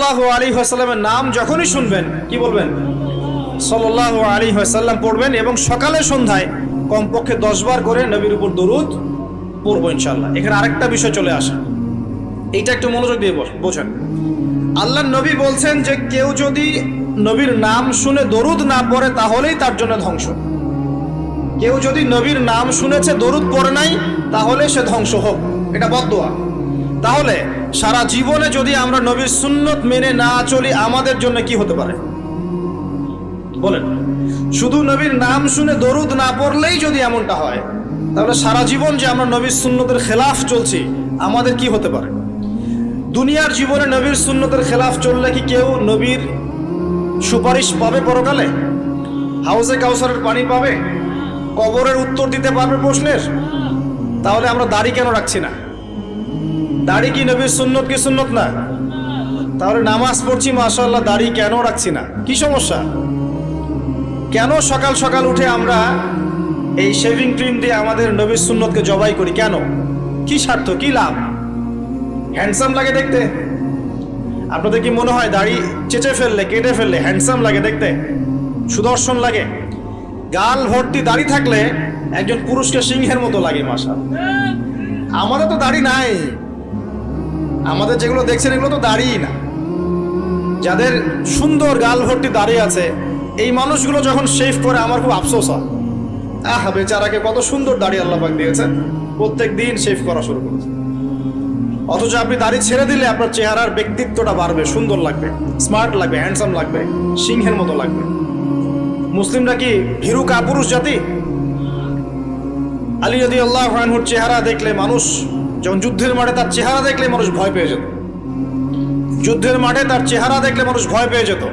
সাল্লাহ আলী নাম যখনই শুনবেন, কি বলবেন? সাল্লাহ আলী হাসাল্লাম পড়বেন এবং সকালে সন্ধ্যায় কমপক্ষে দশ বার করে নবীর উপর দরুদ পড়ব ইনশাল্লাহ এখানে আরেকটা বিষয় চলে আসে। এইটা একটু মনোযোগ দিয়ে বোঝেন। আল্লাহ নবী বলছেন যে, কেউ যদি নবীর নাম শুনে দরুদ না পড়ে, তাহলেই তার জন্য ধ্বংস। কেউ যদি নবীর নাম শুনেছে, দরুদ পড়ে নাই, তাহলে সে ধ্বংস হোক। এটা বদোয়া তাহলে সারা জীবনে যদি আমরা নবীর সুন্নত মেনে না চলি, আমাদের জন্য কি হতে পারে? বলেন। শুধু নবীর নাম শুনে দরুদ না পড়লেই যদি এমনটা হয়, তাহলে সারা জীবন যে আমরা নবীর সুন্নতের খেলাফ চলছি, আমাদের কি হতে পারে? দুনিয়ার জীবনে নবীর সুন্নতের খেলাফ চললে কি কেউ নবীর সুপারিশ পাবে পরকালে? হাউসে কাউসারের পানি পাবে? কবরের উত্তর দিতে পারবে প্রশ্নের? তাহলে আমরা দাড়ি কেন রাখছি না? দাড়ি কি নবীর সুন্নত কি সুন্নত না? তাহলে নামাজ পড়ছি মাশাল্লাহ দাড়ি কেন রাখছি না? কি সমস্যা? কেন সকাল সকাল উঠে আমরা এই শেভিং ক্রিম দিয়ে আমাদের নবীর সুন্নতকে জবাই করি? কেন? কি স্বার্থ, কি লাভ? হ্যান্ডসাম লাগে দেখতে। আপনাদের কি মনে হয় দাড়ি চেচে ফেললে, কেটে ফেললে হ্যান্ডসাম লাগে দেখতে? সুদর্শন লাগে। গাল ভর্তি দাড়ি থাকলে একজন পুরুষকে সিংহের মতো লাগে মাসা আমাদের তো দাড়ি নাই। আমাদের যেগুলো দেখছেন এগুলো তো দাড়িই না। যাদের সুন্দর গাল ভর্তি দাড়ি আছে, এই মানুষগুলো যখন শেভ করে, আমার খুব আফসোস হয়। আহ, বেচারাকে কত সুন্দর দাড়ি আল্লাহ পাক দিয়েছেন। প্রত্যেক দিন শেভ করা শুরু করেছে। অথচ আপনি দাড়ি ছেড়ে দিলে আপনার চেহারার ব্যক্তিত্বটা বাড়বে, সুন্দর লাগবে স্মার্ট লাগবে হ্যান্ডসাম লাগবে, সিংহের মতো লাগবে। মুসলিমরা কি ভীরু কাপুরুষ জাতি? আলী যদি আল্লাহ চেহারা দেখলে মানুষ যখন যুদ্ধের মাঠে তার চেহারা দেখলে মানুষ ভয় পেয়ে যেত। যুদ্ধের মাঠে তার চেহারা দেখলে মানুষ ভয় পেয়ে যেত।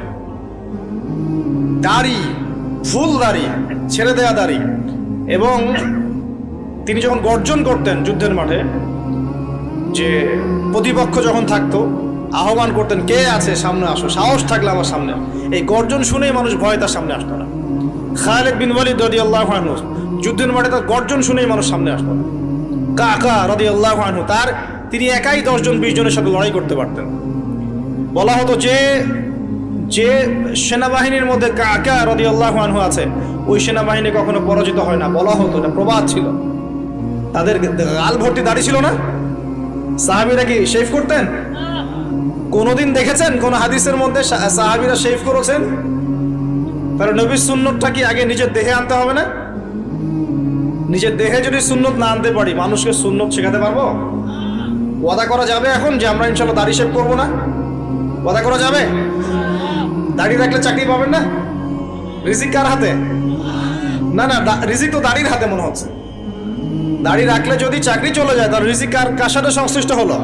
দাড়ি, ফুল দাড়ি, ছেড়ে দেয়া দাড়ি। এবং তিনি যখন গর্জন করতেন যুদ্ধের মাঠে, যে প্রতিপক্ষ যখন থাকতো, আহ্বান করতেন, কে আছে? সামনে আসো। সাহস থাকলে আমার সামনে এই গর্জন শুনেই মানুষ ভয় তার সামনে আসতো না। খালেদ বিন ওয়ালিদ আল্লাহ যুদ্ধের মাঠে তার গর্জন শুনেই মানুষ সামনে আসতো না। কাকা রদি আল্লাহ তার তিনি একাই দশজন, বিশ জনের সাথে লড়াই করতে পারতেন। বলা হতো যে যে সেনাবাহিনীর মধ্যে কাকা রদি আল্লাহ আছে, ওই সেনাবাহিনী কখনো পরাজিত হয় না। বলা হতো এটা প্রবাদ ছিল। তাদের গাল ভর্তি দাড়ি ছিল না? সাহাবিরা কি শেভ করতেন? কোনোদিন দেখেছেন? কোন হাদিসের মধ্যে সাহাবিরা শেভ করেছেন? তাহলে নবীর সুন্নতটা কি আগে নিজের দেহে আনতে হবে না? নিজের দেহে যদি সুন্নত না আনতে পারি, মানুষকে সুন্নত শেখাতে পারব? ওয়াদা করা যাবে এখন যে আমরা ইনশাল্লাহ দাড়ি শেভ করব না? ওয়াদা করা যাবে? দাড়ি রাখলে চাকরি পাবেন না? রিজিক কার হাতে? না না রিজিক তো দাড়ির হাতে মনে হচ্ছে। দাড়ি রাখলে যদি চাকরি চলে যায়, তার রিজিক কার কার সাথে সংশ্লিষ্ট হলো?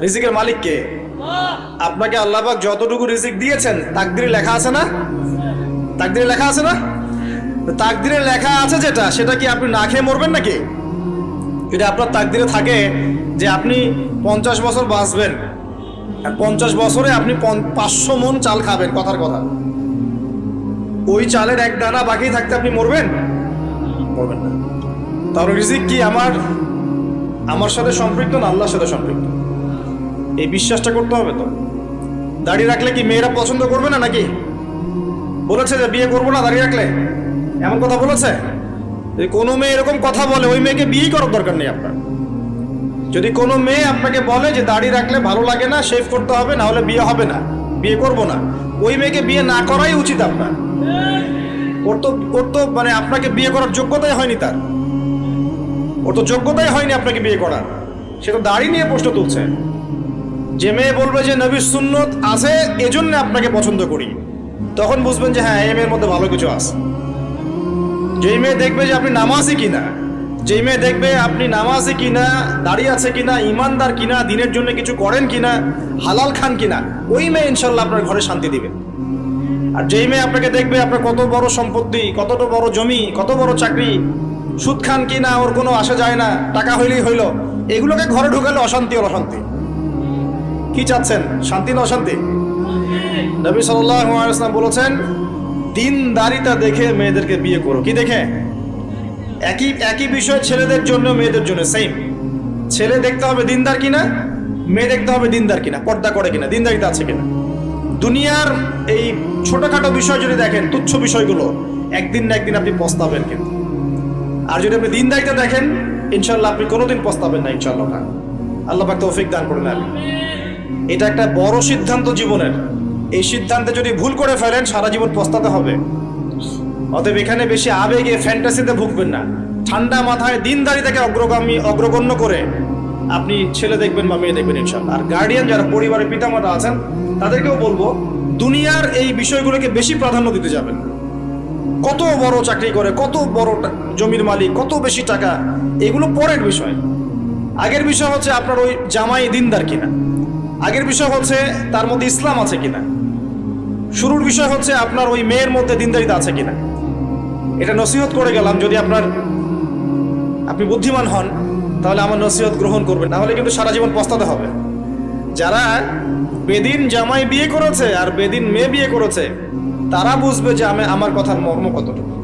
রিজিকের মালিক কে? আপনাকে আল্লাহবাক যতটুকু রিজিক দিয়েছেন, তাকদিরে লেখা আছে না? তাকদিরে লেখা আছে না? তাকদিরে লেখা আছে যেটা, সেটা কি আপনি না খেয়ে মরবেন নাকি? যদি আপনার তাকদিরে থাকে যে আপনি পঞ্চাশ বছর বাঁচবেন। পঞ্চাশ বছরে আপনি পন- পাঁচশো মন চাল খাবেন, কথার কথা। ওই চালের এক দানা বাকি থাকতে আপনি মরবেন? মরবেন না। তাহলে রিজিক কি আমার? আমার সাথে সম্পৃক্ত না আল্লাহর সাথে সম্পৃক্ত? এই বিশ্বাসটা করতে হবে তো। দাড়ি রাখলে কি মেয়েরা পছন্দ করবে না নাকি? বলেছে যে বিয়ে করব না, দাঁড়িয়ে রাখলে? এমন কথা বলেছে? কোনো মেয়ে এরকম কথা বলে, ওই মেয়েকে বিয়েই করার দরকার নেই আপনার। যদি কোনো মেয়ে আপনাকে বলে যে দাড়ি রাখলে ভালো লাগে না শেভ করতে হবে, না হলে বিয়ে হবে না, বিয়ে করব না, ওই মেয়েকে বিয়ে না করাই উচিত আপনার। ওর তো ওর তো মানে আপনাকে বিয়ে করার যোগ্যতাই হয়নি তার। ওর তো যোগ্যতাই হয়নি আপনাকে বিয়ে করার। সে তো দাড়ি নিয়ে প্রশ্ন তুলছে। যে মেয়ে বলবে যে নবীর সুন্নত আছে, এজন্য আপনাকে পছন্দ করি। তখন বুঝবেন যে হ্যাঁ এই মেয়ের মধ্যে ভালো কিছু আছে। যেই মেয়ে দেখবে যে আপনি নামাজি কিনা, যেই মেয়ে দেখবে আপনি নামাজি কিনা, দাঁড়িয়ে আছে কিনা, ইমানদার কিনা, দিনের জন্য কিছু করেন কিনা, হালাল খান কিনা, ওই মেয়ে ইনশাল্লাহ আপনার ঘরে শান্তি দিবে। আর যেই মেয়ে আপনাকে দেখবে আপনার কত বড় সম্পত্তি, কতটা বড় জমি, কত বড় চাকরি, সুদ খান কিনা, ওর কোনো আসা যায় না, টাকা হইলেই হইল, এগুলোকে ঘরে ঢুকালে অশান্তি আর অশান্তি। কি চাচ্ছেন? শান্তি না অশান্তি? নবী সাল্লাম বলেছেন দিনদারিতা দেখে মেয়েদেরকে বিয়ে করো। কি দেখে? একই একই বিষয় ছেলেদের জন্য, মেয়েদের জন্য সেম ছেলে দেখতে হবে দিনদার কিনা, মেয়ে দেখতে হবে দিনদার কিনা, পর্দা করে কিনা, দিনদারিতে আছে কিনা। দুনিয়ার এই ছোটখাটো বিষয় যদি দেখেন, তুচ্ছ বিষয়গুলো, একদিন না একদিন আপনি পস্তাবেন কিন্তু। আর যদি আপনি দিনদারিতে দেখেন ইনশাল্লাহ আপনি কোনোদিন পস্তাবেন না ইনশাল্লাহ আল্লাহ পাক তৌফিক দান করে নেন এটা একটা বড় সিদ্ধান্ত জীবনের। এই সিদ্ধান্তে যদি ভুল করে ফেলেন, সারা জীবন পস্তাতে হবে। অতএব এখানে বেশি আবেগে ফ্যান্টাসিতে ভুগবেন না। ঠান্ডা মাথায় দিনদারিতাকে অগ্রগামী, অগ্রগণ্য করে আপনি ছেলে দেখবেন বা মেয়ে দেখবেন ইনশাল্লাহ আর গার্ডিয়ান যারা পরিবারের পিতামাতা আছেন, তাদেরকেও বলব, দুনিয়ার এই বিষয়গুলোকে বেশি প্রাধান্য দিতে যাবেন। কত বড় চাকরি করে, কত বড় জমির মালিক, কত বেশি টাকা, এগুলো পরের বিষয়। আগের বিষয় হচ্ছে আপনার ওই জামাই দিনদার কিনা। আগের বিষয় হচ্ছে তার মধ্যে ইসলাম আছে কিনা? শুরুর বিষয় হচ্ছে আপনার ওই মেয়ের মধ্যে দিনদারিতা আছে কিনা? এটা নসিহত করে গেলাম, যদি আপনার আপনি বুদ্ধিমান হন, তাহলে আমার নসিহত গ্রহণ করবেন। নাহলে কিন্তু সারা জীবন পস্তাতে হবে। যারা বেদিন জামাই বিয়ে করেছে আর বেদিন মেয়ে বিয়ে করেছে, তারা বুঝবে যে আমি আমার কথার মর্ম কতটুকু।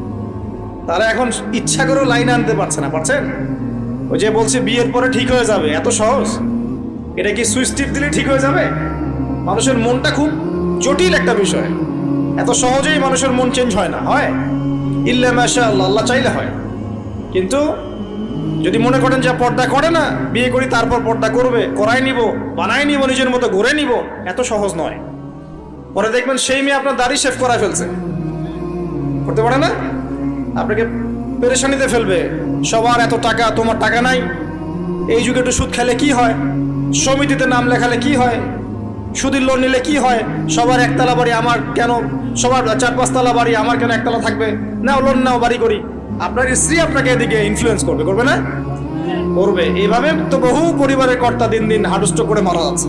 তারা এখন ইচ্ছা করেও লাইন আনতে পারছে না, পারছেন? ওই যে বলছে, বিয়ের পরে ঠিক হয়ে যাবে, এত সহজ? এটা কি সুইচ টিপ দিলে ঠিক হয়ে যাবে? মানুষের মনটা খুব জটিল একটা বিষয়। এত সহজেই মানুষের মন চেঞ্জ হয় না, হয়? ইল্লা মাশা আল্লাহ চাইলে হয়। কিন্তু যদি মনে করেন যে পর্দা করে না, বিয়ে করি, তারপর পর্দা করবে, করাই নিব, বানাই নিব, নিজের মতো ঘুরে নিব, এত সহজ নয়। পরে দেখবেন সেই মেয়ে আপনার দাড়ি শেভ করা ফেলছে। করতে পারে না? আপনাকে পেরেশানিতে ফেলবে। সবার এত টাকা, তোমার টাকা নাই। এই যুগে একটু সুদ খেলে কি হয়? সমিতিতে নাম লেখালে কি হয়? সুদীর লোন নিলে কি হয়? সবার একতলা বাড়ি আমার কেন? সবার চার পাঁচতলা বাড়ি আমার কেন একতলা থাকবে? নাও, লোন নাও, বাড়ি করি। আপনার স্ত্রী আপনাকে এদিকে ইনফ্লুয়েন্স করবে করবে না? করবে। এভাবে তো বহু পরিবারের কর্তা দিন দিন হাডুষ্ট করে মারা যাচ্ছে।